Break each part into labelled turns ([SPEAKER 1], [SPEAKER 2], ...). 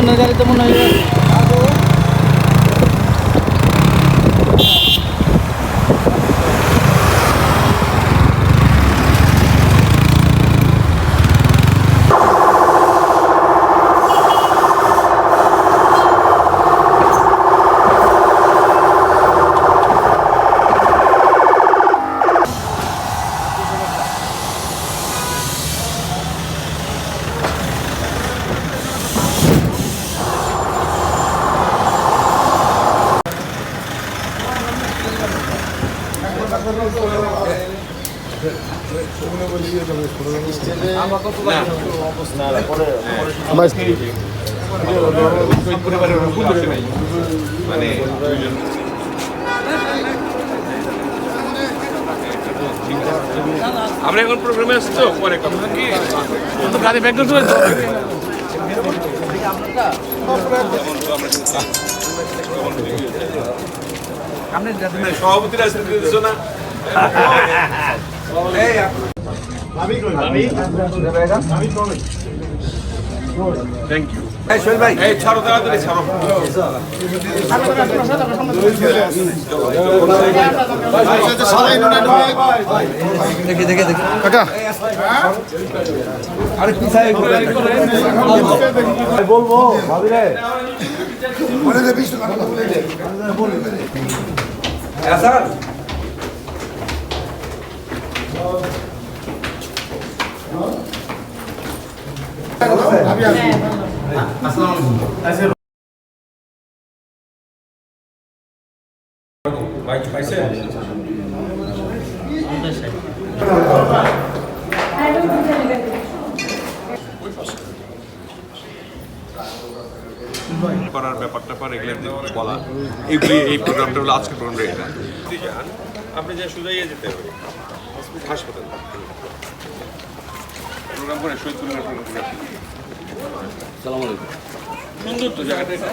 [SPEAKER 1] পিছনের গাড়িতে মনে হয়
[SPEAKER 2] আমরা এখন প্রোগ্রামে আসছি তো পরে কথা কি?
[SPEAKER 1] গাড়ি ব্যাক করতে
[SPEAKER 2] সভাপতিরা আসতে না। থ্যাংক ইউ ছাড়ো তাড়াতাড়ি ছাড়ো। করার ব্যাপারটা পর এগুলো বলা। এইগুলি এই প্রোগ্রামটা হলো আজকের প্রোগ্রামটা এটা। আপনি যা সোজাইয়ে যেতে হবে। হাসপাতাল প্রোগ্রাম করে শহীদ পরিবার প্রোগ্রাম করে সালাম আলাইকুম সুন্দর তো জায়গাটা এটা।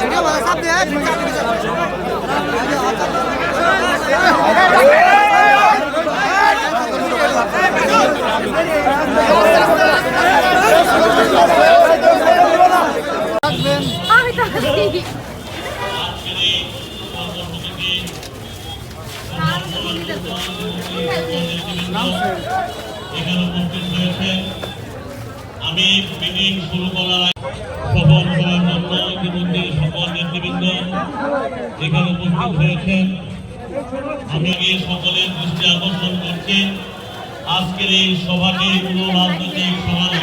[SPEAKER 3] সেটা
[SPEAKER 4] Ay, tabii.
[SPEAKER 5] এখানে উপস্থিত হয়েছেন আমি মিটিং শুরু করার সফল করার জন্য ইতিমধ্যে সকল নেতৃবৃন্দ এখানে উপস্থিত হয়েছেন আমি এই সকলের দৃষ্টি আকর্ষণ করছি। আজকের এই সভাটি কোনো রাজনৈতিক সভা না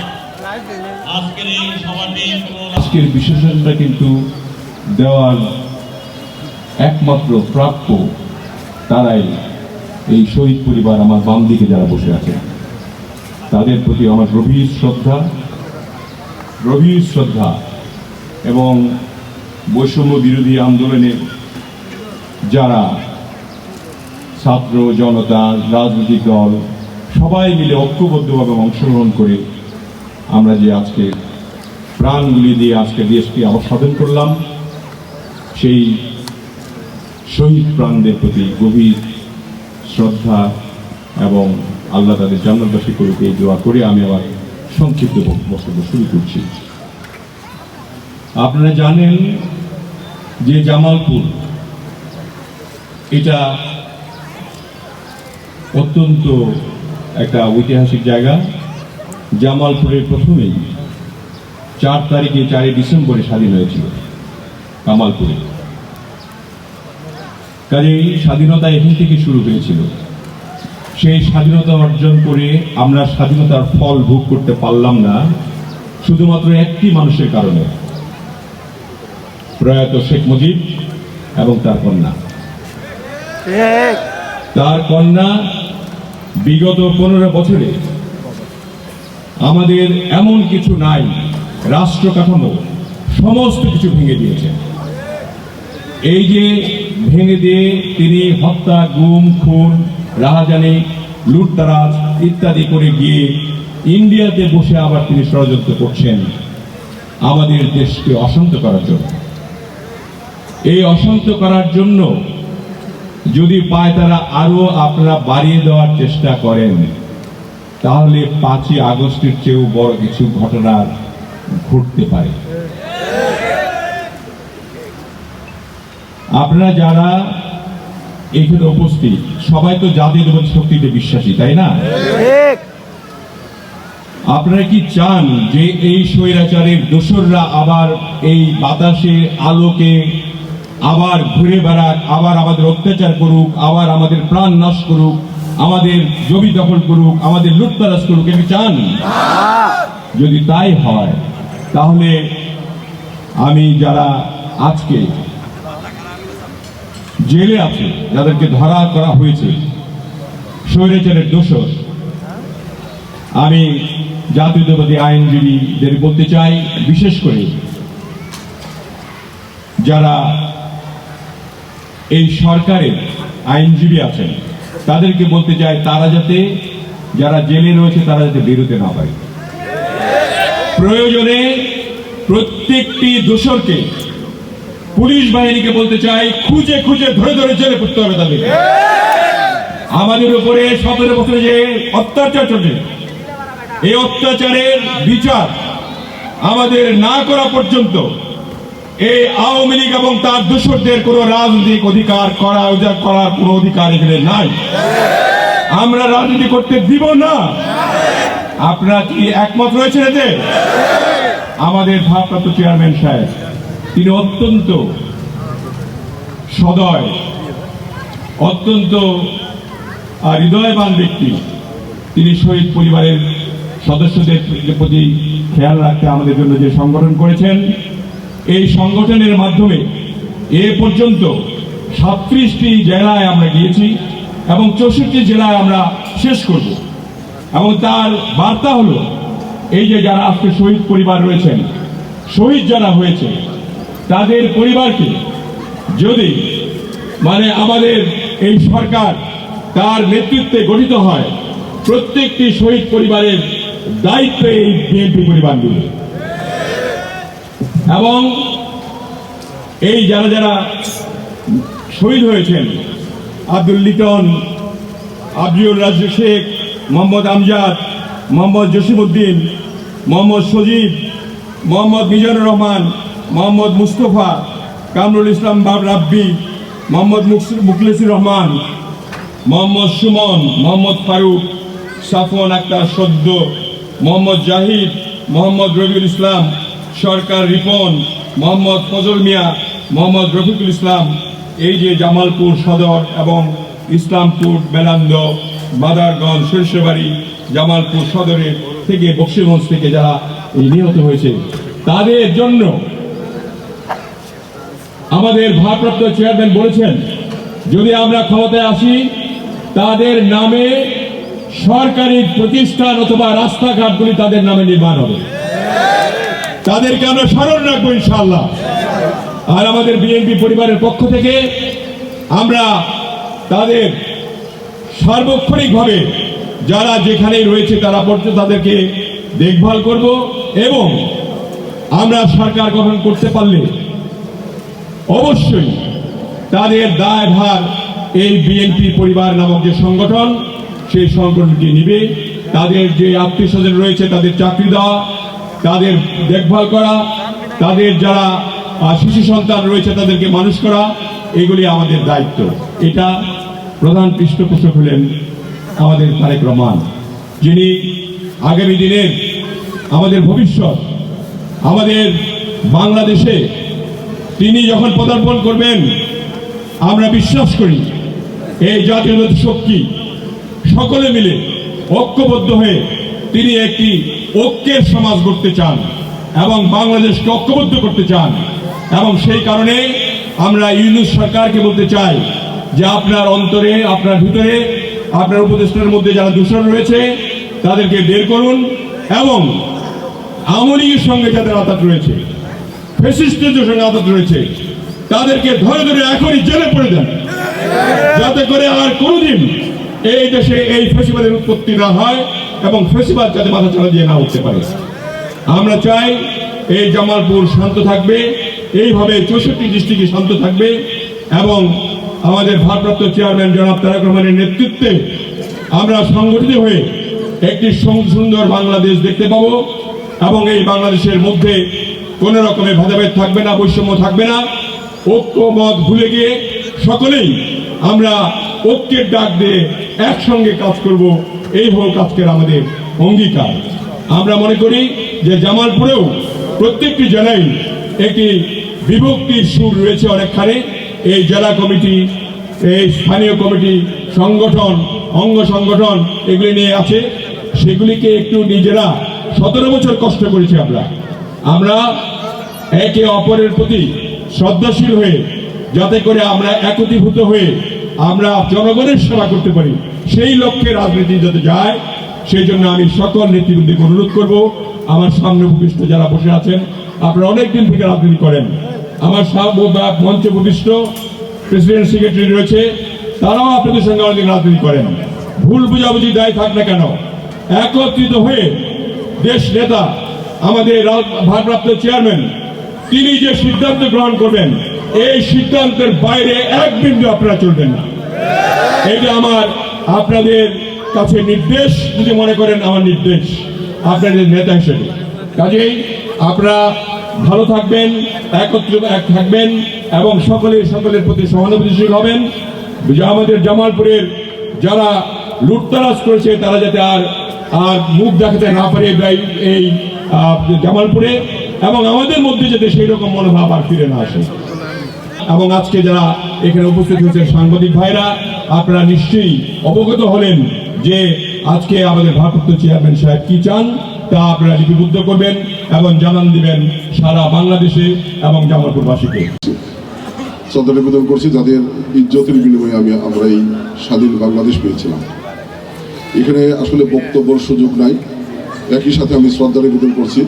[SPEAKER 5] আজকের এই সভাটি
[SPEAKER 2] আজকের বিশেষণটা কিন্তু দেওয়ার একমাত্র প্রাপ্য তারাই এই শহীদ পরিবার আমার বাম দিকে যারা বসে আছেন তাদের প্রতি আমার গভীর শ্রদ্ধা গভীর শ্রদ্ধা এবং বৈষম্য বিরোধী আন্দোলনে যারা ছাত্র, জনতা, রাজনৈতিক দল, সবাই মিলে ঐক্যবদ্ধভাবে অংশগ্রহণ করে আমরা যে আজকে প্রাণগুলি দিয়ে আজকে দেশকে আবার স্বাধীন করলাম। সেই শহীদ প্রাণদের প্রতি গভীর শ্রদ্ধা এবং আল্লাহ তাদের জান্নাতবাসী করুক এই দোয়া করে আমি আবার সংক্ষিপ্ত বক্তব্য শুরু করছি। আপনারা জানেন যে জামালপুর, এটা অত্যন্ত একটা ঐতিহাসিক জায়গা। জামালপুরের প্রথমেই চার তারিখে চারই ডিসেম্বরে স্বাধীন হয়েছিল কামালপুরে। কাজেই স্বাধীনতা এখান থেকে শুরু হয়েছিল। সেই স্বাধীনতা অর্জন করে আমরা স্বাধীনতার ফল ভোগ করতে পারলাম না শুধুমাত্র একটি মানুষের কারণে। প্রয়াত শেখ মুজিব এবং তার কন্যা। তার কন্যা বিগত পনেরো বছরে আমাদের এমন কিছু নাই রাষ্ট্র কাঠামো সমস্ত কিছু ভেঙে দিয়েছে। এই যে ভেঙে দিয়ে তিনি হত্যা, গুম, খুন, রাহাজানি, লুটতারাজ ইত্যাদি করে গিয়ে ইন্ডিয়াতে বসে আবার তিনি ষড়যন্ত্র করছেন আমাদের দেশকে অশান্ত করার জন্য। এই অশান্ত করার জন্য যদি পায় তারা আরও আপনারা বাড়িয়ে দেওয়ার চেষ্টা করেন, তাহলে পাঁচই আগস্টের চেয়েও বড় কিছু ঘটনা ঘটতে পারে। আপনারা যারা এখানে উপস্থিত সবাই তো জাতির এবং শক্তিতে বিশ্বাসী তাই না? আপনারা কি চান যে এই স্বৈরাচারের দোসররা আবার এই বাতাসে আলোকে আবার ঘুরে বেড়াক আবার আমাদের অত্যাচার করুক আবার আমাদের প্রাণ নাশ করুক আমাদের জমি দখল করুক আমাদের লুটতারাজ করুক এটা চান? যদি তাই হয় তাহলে আমি যারা আজকে জেলে আছে, যাদেরকে ধরা করা হয়েছে। স্বৈরাচারের দোষর। আমি জাতীয়তাবাদী আইনজীবীদের বলতে চাই, বিশেষ করে যারা এই সরকারের আইনজীবী আছেন, তাদেরকে বলতে চাই, তারা যাতে যারা জেলে রয়েছে, তারা যাতে বেরোতে না পারে। প্রয়োজনে প্রত্যেকটি দোষরকে পুলিশ বাহিনীকে বলতে চাই, খুঁজে খুঁজে ধরে ধরে জেলে করতে হবে তাদের। আমাদের উপরে সতেরো বছরে যে অত্যাচার চলছে, এই অত্যাচারের বিচার আমাদের না করা পর্যন্ত এই আওয়ামী লীগ এবং তার দোষরদের কোনো রাজনৈতিক অধিকার করা উজাড় করার কোনো অধিকার এখানে নাই। আমরা রাজনীতি করতে দিব না। আপনারা কি একমত রয়েছেন এতে? আমাদের ভারপ্রাপ্ত চেয়ারম্যান সাহেব। তিনি অত্যন্ত সদয়, অত্যন্ত হৃদয়বান ব্যক্তি। তিনি শহীদ পরিবারের সদস্যদের প্রতি খেয়াল রাখতে আমাদের জন্য যে সংগঠন করেছেন, এই সংগঠনের মাধ্যমে এ পর্যন্ত সাতত্রিশটি জেলায় আমরা গিয়েছি এবং চৌষট্টি জেলায় আমরা শেষ করব। এবং তার বার্তা হলো, এই যে যারা আজকে শহীদ পরিবার রয়েছেন, শহীদ যারা হয়েছে তাদের পরিবারকে যদি মানে আমাদের এই সরকার তার নেতৃত্বে গঠিত হয়, প্রত্যেকটি শহীদ পরিবারের দায়িত্ব এই বিএনপি পরিবারগুলো এবং এই যারা যারা শহীদ হয়েছেন, আব্দুল লিটন, আব্দুল রাজ শেখ, মোহাম্মদ আমজাদ, মোহাম্মদ জসিমউদ্দিন, মোহাম্মদ সজীব, মোহাম্মদ মিজানুর রহমান মোহাম্মদ মুস্তফা কামরুল ইসলাম বাব রাব্বি, মোহাম্মদ মুখলেসুর রহমান, মোহাম্মদ সুমন, মোহাম্মদ ফারুক সাফন আক্তার সদ্য, মোহাম্মদ জাহিদ, মোহাম্মদ রবিউল ইসলাম, সরকার রিপন, মোহাম্মদ ফজল মিয়া, মোহাম্মদ রফিকুল ইসলাম, এই যে জামালপুর সদর এবং ইসলামপুর বেলান্দ বাদারগঞ্জ সরিষাবাড়ি জামালপুর সদরের থেকে বক্সিগঞ্জ থেকে যারা নিহত হয়েছে, তাদের জন্য আমাদের ভারপ্রাপ্ত চেয়ারম্যান বলেছেন, যদি আমরা ক্ষমতায় আসি, তাদের নামে সরকারি প্রতিষ্ঠান অথবা রাস্তাঘাটগুলি তাদের নামে নির্মাণ হবে। তাদেরকে আমরা স্মরণ রাখব ইনশাআল্লাহ। আর আমাদের বিএনপি পরিবারের পক্ষ থেকে আমরা তাদের সার্বক্ষণিকভাবে যারা যেখানেই রয়েছে তারা পর্যন্ত তাদেরকে দেখভাল করব এবং আমরা সরকার গঠন করতে পারলে অবশ্যই তাদের দায়ভার এই বিএনপি পরিবার নামক যে সংগঠন, সেই সংগঠনটি নিবে। তাদের যে আত্মীয় স্বজন রয়েছে, তাদের চাকরি দেওয়া, তাদের দেখভাল করা, তাদের যারা শিশু সন্তান রয়েছে, তাদেরকে মানুষ করা, এগুলি আমাদের দায়িত্ব। এটা প্রধান পৃষ্ঠপোষক হলেন আমাদের তারেক রহমান। যিনি আগামী দিনের আমাদের ভবিষ্যৎ, আমাদের বাংলাদেশে তিনি যখন পদার্পণ করবেন, আমরা বিশ্বাস করি, এই জাতীয় শক্তি সকলে মিলে ঐক্যবদ্ধ হয়ে তিনি একটি ঐক্যের সমাজ গড়তে চান এবং বাংলাদেশকে ঐক্যবদ্ধ করতে চান। এবং সেই কারণে আমরা ইউনুস সরকারকে বলতে চাই যে আপনার অন্তরে, আপনার ভিতরে, আপনার উপদেষ্টার মধ্যে যারা দূষণ রয়েছে, তাদেরকে বের করুন এবং আমলিগের সঙ্গে যাদের আঘাত রয়েছে ফেসিস্টের যে সঙ্গে রয়েছে। তাদেরকে ধরে ধরে এখনই জেলে পড়ে দেন। যাতে করে আর কোনোদিন এই দেশে এই ফেসিবাদের উৎপত্তি না হয় এবং ফেসিবাদ যাতে মাথা চালা দিয়ে না উঠতে পারে। আমরা চাই এই জামালপুর শান্ত থাকবে, এইভাবে চৌষট্টি ডিস্ট্রিক্টে শান্ত থাকবে এবং আমাদের ভারপ্রাপ্ত চেয়ারম্যান জনাব তারেক রহমানের নেতৃত্বে আমরা সংগঠিত হয়ে একটি সুন্দর বাংলাদেশ দেখতে পাবো এবং এই বাংলাদেশের মধ্যে কোনো রকমের ভেদাভেদ থাকবে না, বৈষম্য থাকবে না। ঐক্য মত ভুলে গিয়ে সকলেই আমরা ঐক্যের ডাক দিয়ে একসঙ্গে কাজ করব। এই হোক আজকের আমাদের অঙ্গীকার। আমরা মনে করি যে জামালপুরেও প্রত্যেকটি জেলায় একটি বিভক্তির সুর রয়েছে অনেকখানে। এই জেলা কমিটি, এই স্থানীয় কমিটি, সংগঠন, অঙ্গ সংগঠন এগুলি নিয়ে আছে। সেগুলিকে একটু নিজেরা সতেরো বছর কষ্ট করেছি আমরা। আমরা একে অপরের প্রতি শ্রদ্ধাশীল হয়ে, যাতে করে আমরা একত্রীভূত হয়ে আমরা জনগণের সেবা করতে পারি। সেই লক্ষ্যে রাজনীতি যাতে যায়, সেই জন্য আমি সকল নেতৃবৃন্দকে অনুরোধ করব। আমার সামনে উপবিষ্ট যারা বসে আছেন, আপনারা অনেক দিন থেকে রাজনীতি করেন। আমার মঞ্চে উপবিষ্ট, প্রেসিডেন্ট সেক্রেটারি রয়েছে, তারাও আপনাদের সঙ্গে অনেকদিন রাজনীতি করেন। ভুল বুঝাবুঝি দায় থাক না কেন, একত্রিত হয়ে দেশ নেতা আমাদের ভারপ্রাপ্ত চেয়ারম্যান, তিনি যে সিদ্ধান্ত গ্রহণ করবেন, এই সিদ্ধান্তের বাইরে এক বিন্দু আপনারা চলবেন না। এটা আমার, আপনাদের কাছে নির্দেশ, যদি মনে করেন আমার নির্দেশ, আপনাদের নেতা হিসেবে। কাজেই আপনারা ভালো থাকবেন একত্র এক থাকবেন, এবং সকলে সকলের প্রতি সহানুভূতিশীল হবেন। আমাদের জামালপুরের যারা লুটতরাজ করেছে, তারা যাতে আর আর মুখ দেখাতে না পারে এই- জামালপুরে এবং আমাদের মধ্যে যাতে সেই রকম মনোভাব আর ফিরে না আসে। এবং আজকে যারা এখানে উপস্থিত হয়েছেন সাংবাদিক ভাইরা, আপনারা নিশ্চয়ই অবগত হলেন যে আজকে আমাদের ভারপ্রাপ্ত চেয়ারম্যান সাহেব কি চান তা আপনারা লিপিবদ্ধ করবেন এবং জানান দিবেন সারা বাংলাদেশে এবং জামালপুরবাসীকে।
[SPEAKER 6] শ্রদ্ধা নিবেদন করছি, যাদের ইজ্জতের বিনিময়ে আমি, আমরা এই স্বাধীন বাংলাদেশ পেয়েছিলাম। এখানে আসলে বক্তব্যর সুযোগ নাই। একই সাথে আমি শ্রদ্ধা নিবেদন করছি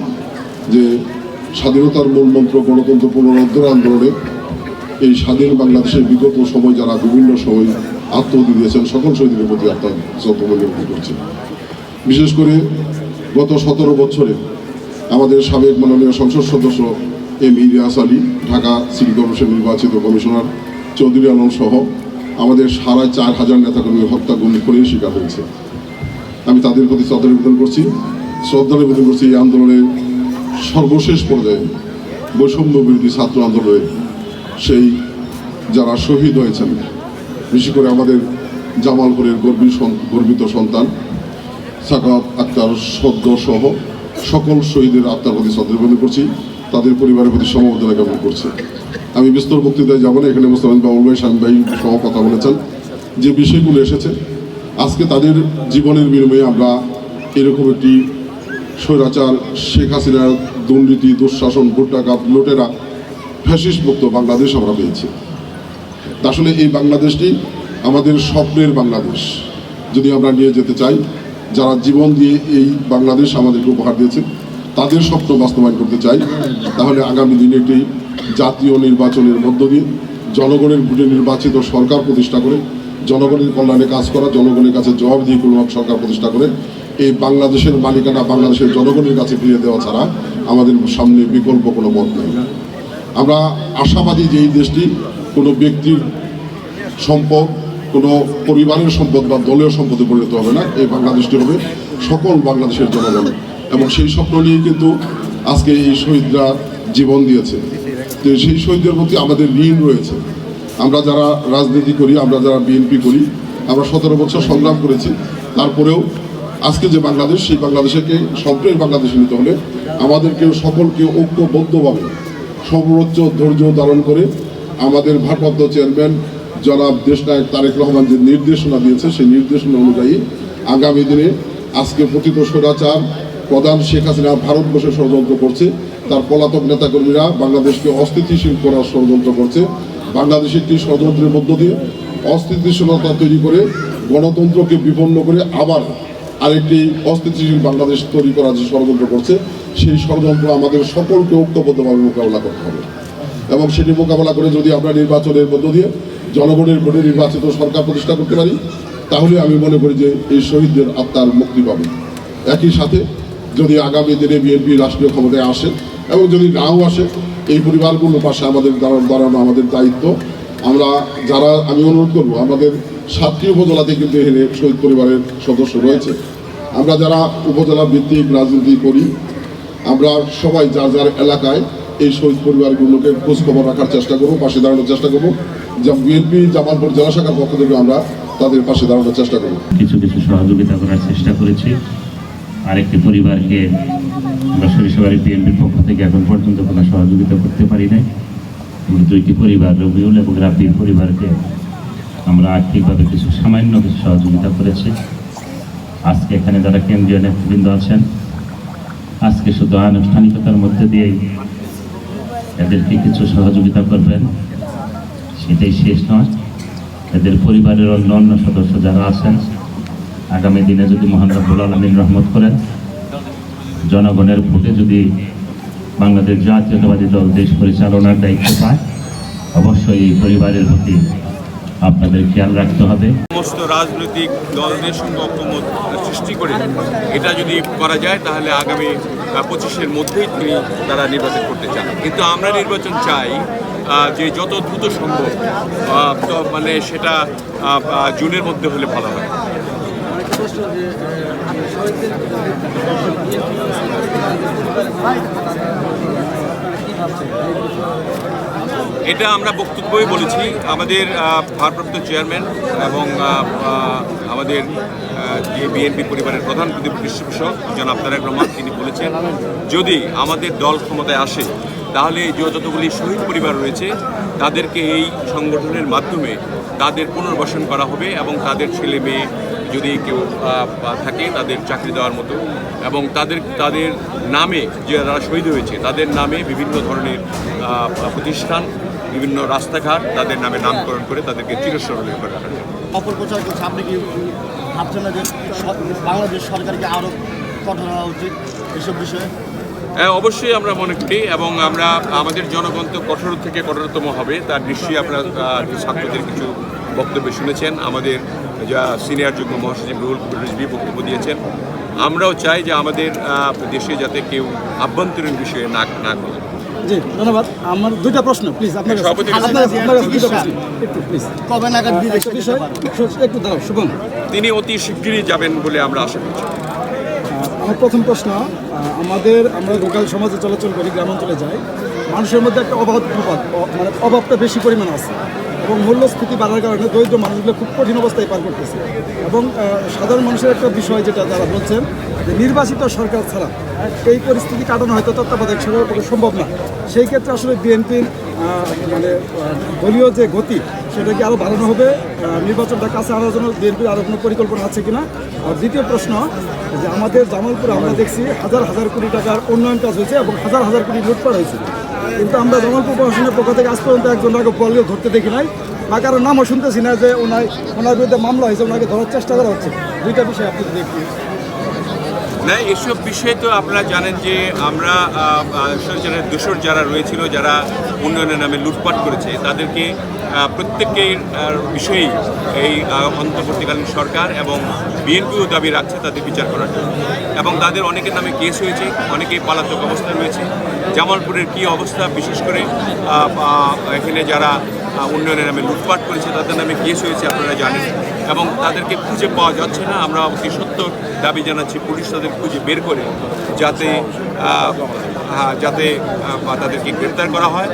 [SPEAKER 6] যে স্বাধীনতার মূল মন্ত্র গণতন্ত্র পুনরুদ্ধার আন্দোলনে এই স্বাধীন বাংলাদেশের বিগত সময় যারা বিভিন্ন সময় আত্মহতি দিয়েছেন, সকল শহীদের প্রতি আপনার শ্রদ্ধা নিবেদন করছি। বিশেষ করে গত সতেরো বছরে আমাদের সাবেক মাননীয় সংসদ সদস্য M Ilias Ali, Dhaka city corporation নির্বাচিত কমিশনার চৌধুরী আলম সহ আমাদের সাড়ে চার হাজার নেতাকর্মী হত্যা গুম খুনের শিকার হয়েছে। আমি তাদের প্রতি শ্রদ্ধা নিবেদন করছি। শ্রদ্ধা নিবেদন করছি এই আন্দোলনের সর্বশেষ পর্যায়ে বৈষম্য বিরোধী ছাত্র আন্দোলনে সেই যারা শহীদ হয়েছেন, বিশেষ করে আমাদের জামালপুরের গর্বী গর্বিত সন্তান সাকাত আক্তার সদ্য সহ সকল শহীদের আত্মার প্রতি শ্রদ্ধা নিবেদন করছি, তাদের পরিবারের প্রতি সমবেদনা জ্ঞাপন করছি। আমি বিস্তর বক্তৃতায় যাব না, এখানে মোস্তাফিজ বাবুল ভাই স্বামী ভাই সহ কথা বলেছেন। যে বিষয়গুলো এসেছে, আজকে তাদের জীবনের বিনিময়ে আমরা এরকম একটি স্বৈরাচার শেখ হাসিনার দুর্নীতি, দুঃশাসন ভোট্টাঘাত লোটেরা ফ্যাসিস্ট মুক্ত বাংলাদেশ আমরা পেয়েছি। আসলে এই বাংলাদেশটি আমাদের স্বপ্নের বাংলাদেশ। যদি আমরা নিয়ে যেতে চাই, যারা জীবন দিয়ে এই বাংলাদেশ আমাদেরকে উপহার দিয়েছে, তাদের স্বপ্ন বাস্তবায়ন করতে চাই, তাহলে আগামী দিনে একটি জাতীয় নির্বাচনের মধ্য দিয়ে জনগণের ভোটে নির্বাচিত সরকার প্রতিষ্ঠা করে জনগণের কল্যাণে কাজ করা, জনগণের কাছে জবাব দিয়ে কোনো সরকার প্রতিষ্ঠা করে, এই বাংলাদেশের মালিকানা বাংলাদেশের জনগণের কাছে ফিরিয়ে দেওয়া ছাড়া আমাদের সামনে বিকল্প কোনো মত নেই। আমরা আশাবাদী যে এই দেশটি কোনো ব্যক্তির সম্পদ, কোনো পরিবারের সম্পদ বা দলীয় সম্পদে পরিণত হবে না, এই বাংলাদেশটি হবে সকল বাংলাদেশের জনগণ। এবং সেই স্বপ্ন নিয়ে কিন্তু আজকে এই শহীদরা জীবন দিয়েছে। তো সেই শহীদদের প্রতি আমাদের ঋণ রয়েছে। আমরা যারা রাজনীতি করি, আমরা যারা বিএনপি করি, আমরা সতেরো বছর সংগ্রাম করেছি। তারপরেও আজকে যে বাংলাদেশ, সেই বাংলাদেশকে সম্প্রের বাংলাদেশে নিতে হলে আমাদেরকে সকলকে ঐক্যবদ্ধভাবে সর্বোচ্চ ধৈর্য ধারণ করে আমাদের ভারপ্রাপ্ত চেয়ারম্যান জনাব দেশনায়ক তারেক রহমান যে নির্দেশনা দিয়েছে, সেই নির্দেশনা অনুযায়ী আগামী দিনে আজকে পতিত স্বৈরাচার প্রধান শেখ হাসিনা ভারতবর্ষে ষড়যন্ত্র করছে। তার পলাতক নেতাকর্মীরা বাংলাদেশকে অস্থিতিশীল করার ষড়যন্ত্র করছে। বাংলাদেশের একটি ষড়যন্ত্রের মধ্য দিয়ে অস্থিতিশীলতা তৈরি করে গণতন্ত্রকে বিপন্ন করে আবার আরেকটি অস্থিতিশীল বাংলাদেশ তৈরি করার যে ষড়যন্ত্র করছে, সেই ষড়যন্ত্র আমাদের সকলকে ঐক্যবদ্ধভাবে মোকাবেলা করতে হবে। এবং সেটি মোকাবেলা করে যদি আমরা নির্বাচনের মধ্য দিয়ে জনগণের ভোটে নির্বাচিত সরকার প্রতিষ্ঠা করতে পারি, তাহলে আমি মনে করি যে এই শহীদদের আত্মার মুক্তি পাবে। একই সাথে যদি আগামী দিনে বিএনপি রাষ্ট্রীয় ক্ষমতায় আসে এবং যদি নাও আসে, এই পরিবারগুলোর পাশে আমাদের দাঁড়ানো আমাদের দায়িত্ব। আমরা যারা, আমি অনুরোধ করব, আমাদের সাতটি উপজেলাতে কিন্তু এখানে শহীদ পরিবারের সদস্য রয়েছে। আমরা যারা উপজেলা ভিত্তিক রাজনীতি করি, আমরা সবাই যার যার এলাকায় এই শহীদ পরিবারগুলোকে খোঁজখবর রাখার চেষ্টা করব, পাশে দাঁড়ানোর চেষ্টা করব। যা বিএনপি, জামালপুর জেলা শাখার পক্ষ থেকে আমরা তাদের পাশে দাঁড়ানোর চেষ্টা করব।
[SPEAKER 5] কিছু কিছু সহযোগিতা করার চেষ্টা করেছি। আরেকটি পরিবারকে আমরা সরিষাবাড়ি বিএনপির পক্ষ থেকে এখন পর্যন্ত কোনো সহযোগিতা করতে পারি নাই। দুইটি পরিবার, রবিউল এবং রাব্বির পরিবারকে আমরা আর্থিকভাবে কিছু সামান্য কিছু সহযোগিতা করেছি। আজকে এখানে যারা কেন্দ্রীয় নেতৃবৃন্দ আছেন, আজকে শুধু আনুষ্ঠানিকতার মধ্যে দিয়েই এদেরকে কিছু সহযোগিতা করবেন, সেটাই শেষ নয়। এদের পরিবারের অন্য অন্য সদস্য যারা আছেন, আগামী দিনে যদি মহান রব্বুল আলমিন রহমত করেন জনগণের ভোটে যদি বাংলাদেশ জাতীয়তাবাদী দল দেশ পরিচালনার দায়িত্ব পায়, অবশ্যই এই পরিবারের প্রতি আপনাদের খেয়াল রাখতে হবে।
[SPEAKER 2] সমস্ত রাজনৈতিক দলদের সঙ্গে ঐক্যমত সৃষ্টি করে এটা যদি করা যায়, তাহলে আগামী পঁচিশের মধ্যেই তিনি তারা নির্বাচন করতে চান। কিন্তু আমরা নির্বাচন চাই যে যত দ্রুত সম্ভব মানে সেটা জুনের মধ্যে হলে ভালো হয়। এটা আমরা বক্তব্যই বলেছি। আমাদের ভারপ্রাপ্ত চেয়ারম্যান এবং আমাদের যে বিএনপি পরিবারের প্রধান পৃষ্ঠপোষক জনাব তারেক রহমান, তিনি বলেছেন, যদি আমাদের দল ক্ষমতায় আসে, তাহলে যে যতগুলি শহীদ পরিবার রয়েছে, তাদেরকে এই সংগঠনের মাধ্যমে তাদের পুনর্বাসন করা হবে এবং তাদের ছেলে মেয়ে যদি কেউ থাকে তাদের চাকরি দেওয়ার মতো। এবং তাদের তাদের নামে যারা শহীদ হয়েছে তাদের নামে বিভিন্ন ধরনের প্রতিষ্ঠান বিভিন্ন রাস্তাঘাট তাদের নামে নামকরণ করে তাদেরকে চিরস্মরণীয় করে রাখা যায়।
[SPEAKER 7] অপপ্রচার করছে আপনি কি ভাবছেন না যে বাংলাদেশ সরকারকে আরও কঠোর হওয়া উচিত এসব বিষয়ে?
[SPEAKER 2] হ্যাঁ অবশ্যই আমরা মনে করি এবং আমরা আমাদের জনগণ তো কঠোর থেকে কঠোরতম হবে তার নিশ্চয়ই আপনারা ছাত্রদের কিছু বক্তব্য শুনেছেন। আমাদের যা সিনিয়র যুগ্ম মহাসচিব রুহুল কবির রিজভি বক্তব্য দিয়েছেন আমরাও চাই যে আমাদের দেশে যাতে কেউ আভ্যন্তরীণ বিষয়ে না না করে।
[SPEAKER 8] জি ধন্যবাদ। আমার দুইটা প্রশ্ন প্লিজ আপনার একটু প্লিজ
[SPEAKER 9] কবে নাগাদ
[SPEAKER 8] বিষয় একটু দাঁড়াও শুভম।
[SPEAKER 2] তিনি অতি শিগগিরই যাবেন বলে আমরা আশা করছি।
[SPEAKER 8] আমার প্রথম প্রশ্ন আমাদের আমরা লোকাল সমাজে চলাচল করি গ্রামাঞ্চলে যাই। মানুষের মধ্যে একটা অভাব মানে অভাবটা বেশি পরিমাণে আছে। এবং মূল্যস্ফীতি বাড়ার কারণে দরিদ্র মানুষগুলো খুব কঠিন অবস্থায় পার করতেছে। এবং সাধারণ মানুষের একটা বিষয় যেটা তারা বলছেন, যে নির্বাচিত সরকার ছাড়া এই পরিস্থিতি কাটানো হয়তো তত্ত্বাবধায়ক সরকার সম্ভব না। সেই ক্ষেত্রে আসলে বিএনপির মানে দলীয় যে গতি সেটা কি আরও বাড়ানো হবে? নির্বাচনটা কাছে আনার জন্য বিএনপির আরও কোনো পরিকল্পনা আছে কিনা? আর দ্বিতীয় প্রশ্ন যে আমাদের জামালপুরে আমরা দেখছি হাজার হাজার কোটি টাকার উন্নয়ন কাজ হয়েছে এবং হাজার হাজার কোটি লুটপাট হয়েছে। কিন্তু আমরা জামালপুর প্রশাসনের পক্ষ থেকে আজ পর্যন্ত একজন আগে বললে ধরতে দেখি নাই। বা কারও নামও শুনতেছি না যে ওনার ওনার বিরুদ্ধে মামলা হয়েছে, ওনাকে ধরার চেষ্টা করা হচ্ছে। দুইটা বিষয় আপনি দেখি
[SPEAKER 2] না, এসব বিষয়ে তো আপনারা জানেন যে আমরা দোষর যারা রয়েছিল, যারা উন্নয়নের নামে লুটপাট করেছে, তাদেরকে প্রত্যেকের বিষয়েই এই অন্তর্বর্তীকালীন সরকার এবং বিএনপিও দাবি রাখছে তাদের বিচার করার জন্য। এবং তাদের অনেকের নামে কেস হয়েছে, অনেকেই পালাতক অবস্থায় রয়েছে। জামালপুরের কী অবস্থা? বিশেষ করে এখানে যারা উন্নয়নের নামে লুটপাট করেছে, তাদের নামে কেস হয়েছে, আপনারা জানেন। এবং তাদেরকে খুঁজে পাওয়া যাচ্ছে না। আমরা অতি সত্তর দাবি জানাচ্ছি পুলিশ তাদের খুঁজে বের করে যাতে আহ, যাতে তাদেরকে গ্রেপ্তার করা হয়।